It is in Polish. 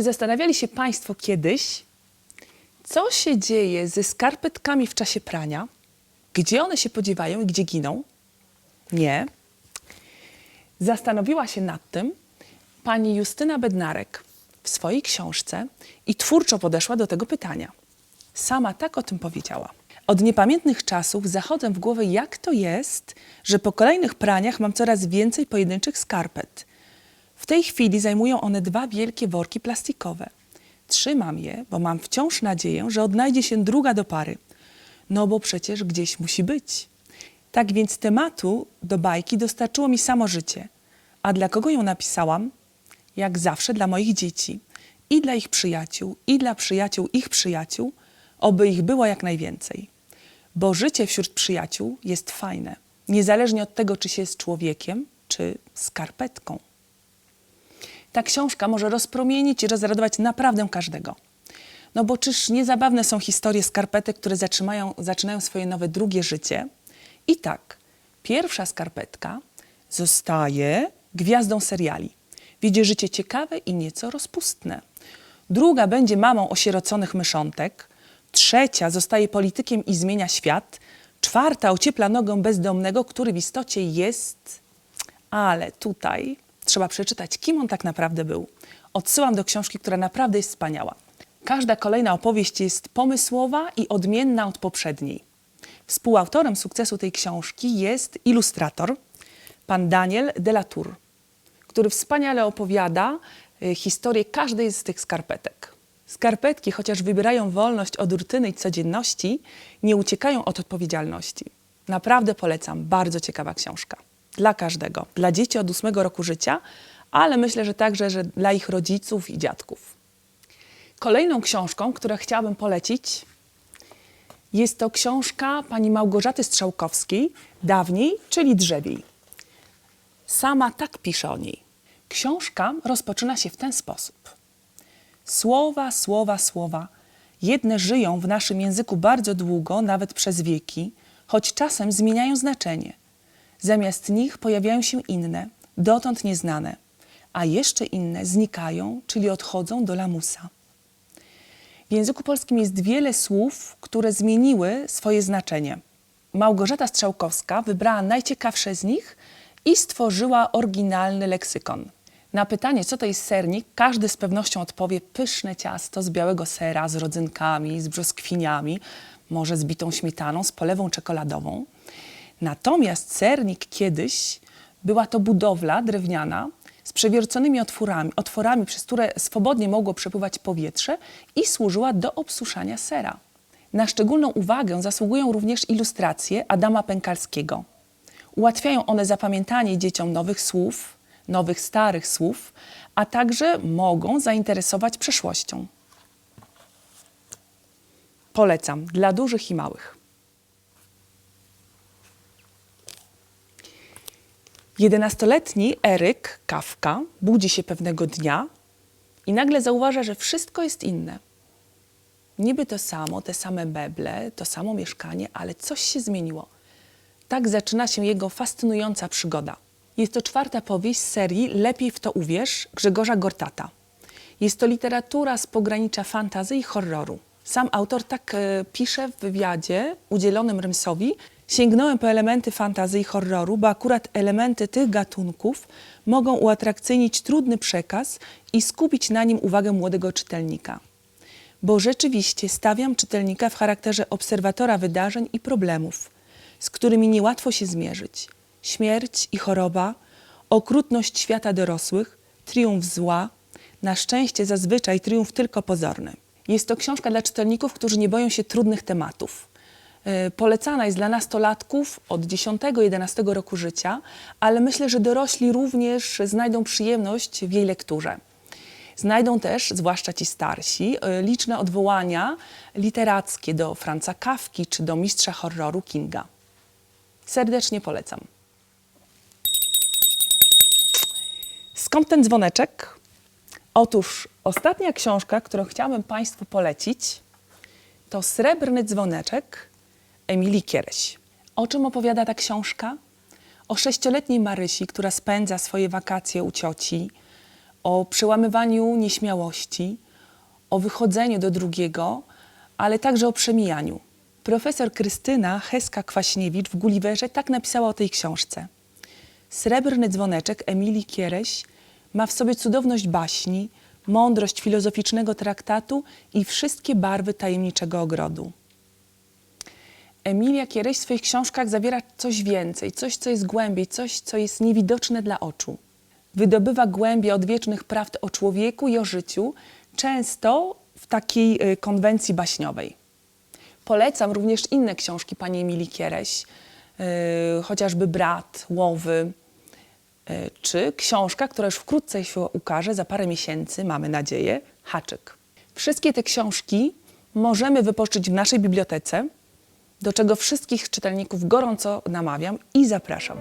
Czy zastanawiali się Państwo kiedyś, co się dzieje ze skarpetkami w czasie prania? Gdzie one się podziewają i gdzie giną? Nie. Zastanowiła się nad tym pani Justyna Bednarek w swojej książce i twórczo podeszła do tego pytania. Sama tak o tym powiedziała. Od niepamiętnych czasów zachodzę w głowę, jak to jest, że po kolejnych praniach mam coraz więcej pojedynczych skarpet. Tej chwili zajmują one dwa wielkie worki plastikowe. Trzymam je, bo mam wciąż nadzieję, że odnajdzie się druga do pary. No bo przecież gdzieś musi być. Tak więc tematu do bajki dostarczyło mi samo życie. A dla kogo ją napisałam? Jak zawsze dla moich dzieci. I dla ich przyjaciół, i dla przyjaciół ich przyjaciół, oby ich było jak najwięcej. Bo życie wśród przyjaciół jest fajne, niezależnie od tego, czy się jest człowiekiem, czy skarpetką. Ta książka może rozpromienić i rozradować naprawdę każdego. No bo czyż niezabawne są historie skarpetek, które zaczynają swoje nowe drugie życie? I tak, pierwsza skarpetka zostaje gwiazdą seriali. Wiedzie życie ciekawe i nieco rozpustne. Druga będzie mamą osieroconych myszątek. Trzecia zostaje politykiem i zmienia świat. Czwarta ociepla nogę bezdomnego, który w istocie jest... Ale tutaj trzeba przeczytać, kim on tak naprawdę był. Odsyłam do książki, która naprawdę jest wspaniała. Każda kolejna opowieść jest pomysłowa i odmienna od poprzedniej. Współautorem sukcesu tej książki jest ilustrator, pan Daniel Delatour, który wspaniale opowiada y, historię każdej z tych skarpetek. Skarpetki, chociaż wybierają wolność od rutyny i codzienności, nie uciekają od odpowiedzialności. Naprawdę polecam, bardzo ciekawa książka. Dla każdego, dla dzieci od ósmego roku życia, ale myślę, że także że dla ich rodziców i dziadków. Kolejną książką, którą chciałabym polecić, jest to książka pani Małgorzaty Strzałkowskiej, dawniej, czyli drzewiej. Sama tak pisze o niej. Książka rozpoczyna się w ten sposób. Słowa, słowa, słowa. Jedne żyją w naszym języku bardzo długo, nawet przez wieki, choć czasem zmieniają znaczenie. Zamiast nich pojawiają się inne, dotąd nieznane, a jeszcze inne znikają, czyli odchodzą do lamusa. W języku polskim jest wiele słów, które zmieniły swoje znaczenie. Małgorzata Strzałkowska wybrała najciekawsze z nich i stworzyła oryginalny leksykon. Na pytanie, co to jest sernik, każdy z pewnością odpowie pyszne ciasto z białego sera, z rodzynkami, z brzoskwiniami, może z bitą śmietaną, z polewą czekoladową. Natomiast sernik kiedyś była to budowla drewniana z przewierconymi otworami, otworami, przez które swobodnie mogło przepływać powietrze i służyła do obsuszania sera. Na szczególną uwagę zasługują również ilustracje Adama Pękalskiego. Ułatwiają one zapamiętanie dzieciom nowych słów, nowych starych słów, a także mogą zainteresować przeszłością. Polecam dla dużych i małych. Jedenastoletni Eryk Kawka budzi się pewnego dnia i nagle zauważa, że wszystko jest inne. Niby to samo, te same meble, to samo mieszkanie, ale coś się zmieniło. Tak zaczyna się jego fascynująca przygoda. Jest to czwarta powieść z serii Lepiej w to uwierz Grzegorza Gortata. Jest to literatura z pogranicza fantazy i horroru. Sam autor tak e, pisze w wywiadzie udzielonym Rymsowi. Sięgnąłem po elementy fantazy i horroru, bo akurat elementy tych gatunków mogą uatrakcyjnić trudny przekaz i skupić na nim uwagę młodego czytelnika. Bo rzeczywiście stawiam czytelnika w charakterze obserwatora wydarzeń i problemów, z którymi niełatwo się zmierzyć. Śmierć i choroba, okrutność świata dorosłych, triumf zła, na szczęście zazwyczaj triumf tylko pozorny. Jest to książka dla czytelników, którzy nie boją się trudnych tematów. Yy, Polecana jest dla nastolatków od 10-11 roku życia, ale myślę, że dorośli również znajdą przyjemność w jej lekturze. Znajdą też, zwłaszcza ci starsi, yy, liczne odwołania literackie do Franza Kawki czy do mistrza horroru Kinga. Serdecznie polecam. Skąd ten dzwoneczek? Otóż ostatnia książka, którą chciałabym Państwu polecić, to Srebrny dzwoneczek Emilii Kiereś. O czym opowiada ta książka? O sześcioletniej Marysi, która spędza swoje wakacje u cioci, o przełamywaniu nieśmiałości, o wychodzeniu do drugiego, ale także o przemijaniu. Profesor Krystyna Heska-Kwaśniewicz w Gulliverze tak napisała o tej książce. Srebrny dzwoneczek Emilii Kiereś ma w sobie cudowność baśni, mądrość filozoficznego traktatu i wszystkie barwy tajemniczego ogrodu. Emilia Kiereś w swoich książkach zawiera coś więcej, coś, co jest głębiej, coś, co jest niewidoczne dla oczu. Wydobywa głębie odwiecznych prawd o człowieku i o życiu, często w takiej y, konwencji baśniowej. Polecam również inne książki pani Emilii Kiereś, y, chociażby Brat, Łowy, y, czy książka, która już wkrótce się ukaże, za parę miesięcy, mamy nadzieję, Haczyk. Wszystkie te książki możemy wypożyczyć w naszej bibliotece, do czego wszystkich czytelników gorąco namawiam i zapraszam.